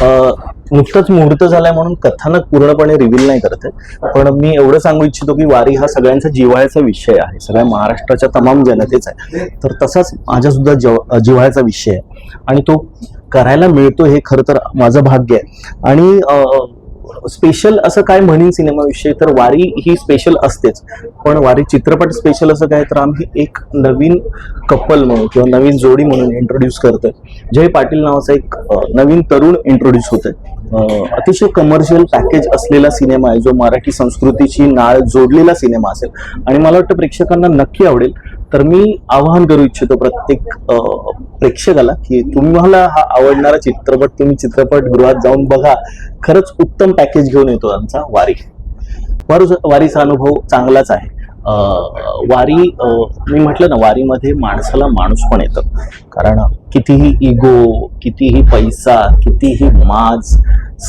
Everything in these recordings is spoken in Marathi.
अ, नुकतंच मुहूर्त झालाय म्हणून कथानक पूर्णपणे रिव्हील नाही करत आहे पण मी एवढं सांगू इच्छितो की वारी हा सगळ्यांचा जिव्हाळ्याचा विषय आहे. सगळ्या महाराष्ट्राच्या तमाम जनतेचा आहे. तर तसाच माझ्या सुद्धा जिव्हाळ्याचा विषय आहे. आणि तो करायला मिळतो हे खरं तर माझं भाग्य आहे. आणि स्पेशल असं काय म्हणेन सिनेमाविषयी? तर वारी ही स्पेशल असतेच. पण वारी चित्रपट स्पेशल असं काय? तर आम्ही एक नवीन कपल म्हणून किंवा नवीन जोडी म्हणून इंट्रोड्यूस करतोय. जय पाटील नावाचा एक नवीन तरुण इंट्रोड्यूस होत आहे अतिशय कमर्शियल पॅकेज असलेला सिनेमा आहे जो मराठी संस्कृतीची नाळ जोडलेला सिनेमा असेल. आणि मला वाटतं प्रेक्षकांना नक्की आवडेल. तर मी आवाहन करू इच्छितो प्रत्येक प्रेक्षकाला की तुम्हाला हा आवडणारा चित्रपट तुम्ही चित्रपटगृहात जाऊन बघा. खरंच उत्तम पॅकेज घेऊन येतो आमचा वारी. वारू वारीचा अनुभव चांगलाच आहे. वारी मी म्हटलं ना वारीमध्ये माणसाला माणूस पण येतं. कारण कितीही इगो कितीही पैसा कितीही माज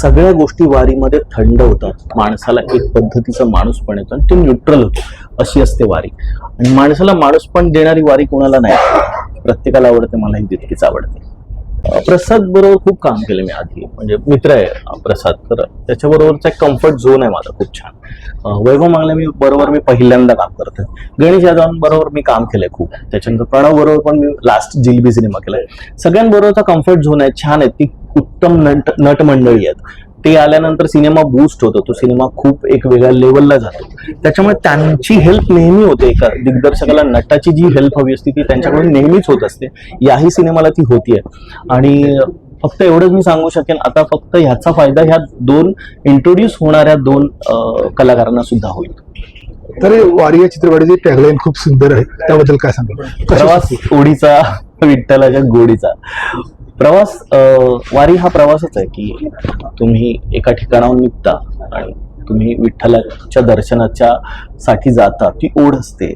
सगळ्या गोष्टी वारीमध्ये थंड होतात. माणसाला एक पद्धतीचा माणूस पण येतो आणि ते न्यूट्रल होतं. अशी असते वारी. आणि माणसाला माणूस पण देणारी वारी कोणाला नाही. प्रत्येकाला आवडते मलाही तितकीच आवडते. प्रसाद बरोबर खूप काम केलं मी आधी. म्हणजे मित्र आहे प्रसाद. तर त्याच्याबरोबरचा एक कम्फर्ट झोन आहे माझा खूप छान. वैभव मागले मी बरोबर मी पहिल्यांदा काम करतोय. गणेश यादवांबरोबर मी काम केलंय खूप. त्याच्यानंतर प्रणव बरोबर पण मी लास्ट जिलबी सिनेमा केलाय. सगळ्यांबरोबरचा कम्फर्ट झोन आहे छान आहे. ती उत्तम नट नट मंडळी आहेत. ते आल्यानंतर सिनेमा बूस्ट होतो. तो सिनेमा खूप एक वेगळ्या लेवलला जातो. त्याच्यामुळे त्यांची हेल्प नेहमी होते. एका दिग्दर्शकाला नटाची जी हेल्प हवी असते ती त्यांच्याकडून नेहमीच होत असते. याही सिनेमाला ती होतीये. आणि फक्त एवढंच मी सांगू शकेन आता फक्त ह्याचा फायदा ह्या दोन इंट्रोड्यूस होणाऱ्या दोन कलाकारांना सुद्धा होईल. तर वारी या चित्रपटाची टॅगलाईन खूप सुंदर आहे. त्याबद्दल काय सांगाल? प्रवास ओढीचा विठ्ठलाच्या गोडीचा. प्रवास वारी हा प्रवासच आहे की तुम्ही एका ठिकाणाहून निघता आणि तुम्ही विठ्ठलाच्या दर्शनाच्या साठी जाता ती ओढ असते.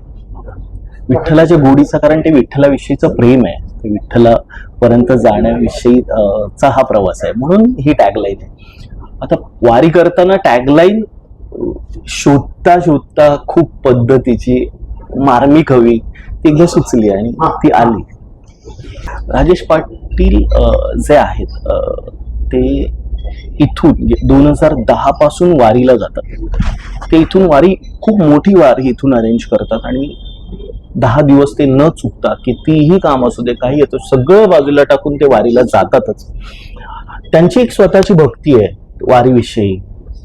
विठ्ठलाच्या गोडीचा कारण ते विठ्ठलाविषयीचं प्रेम आहे. ते विठ्ठलापर्यंत जाण्याविषयी चा हा प्रवास आहे. म्हणून ही टॅगलाईन आहे. आता वारी करताना टॅगलाईन शोधता शोधता खूप पद्धतीची मार्मिक हवी ती घे सुचली आणि ती आली. राजेश पाट पाटील जे आहेत ते इथून दोन हजार दहा पासून वारीला जातात. ते इथून वारी खूप मोठी वारी इथून अरेंज करतात आणि दहा दिवस ते न चुकता कितीही काम असू दे काही येतो सगळं बाजूला टाकून ते वारीला जातातच. त्यांची एक स्वतःची भक्ती आहे वारीविषयी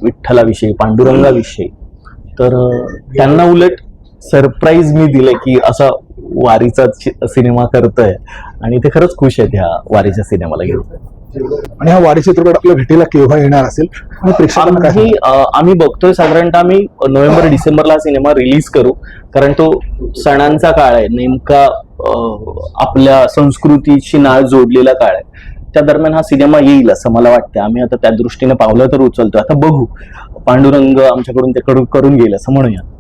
विठ्ठलाविषयी पांडुरंगाविषयी. तर त्यांना उलट सरप्राईज मी दिले की असा वारीचा सिनेमा करतोय. आणि ते खरंच खुश आहेत ह्या वारीच्या सिनेमाला घेऊन. आणि हा वारी चित्रपट आपल्या भेटीला केव्हा येणार असेल? काय आम्ही बघतोय साधारणतः आम्ही नोव्हेंबर डिसेंबरला हा सिनेमा रिलीज करू. कारण तो सणांचा काळ आहे. नेमका आपल्या संस्कृतीशी नाळ जोडलेला काळ आहे. त्या दरम्यान हा सिनेमा येईल असं मला वाटतं आम्ही आता त्या दृष्टीने पावलं तर उचलतो आता बघू. पांडुरंग आमच्याकडून ते करू- करून घेईल असं म्हणूया.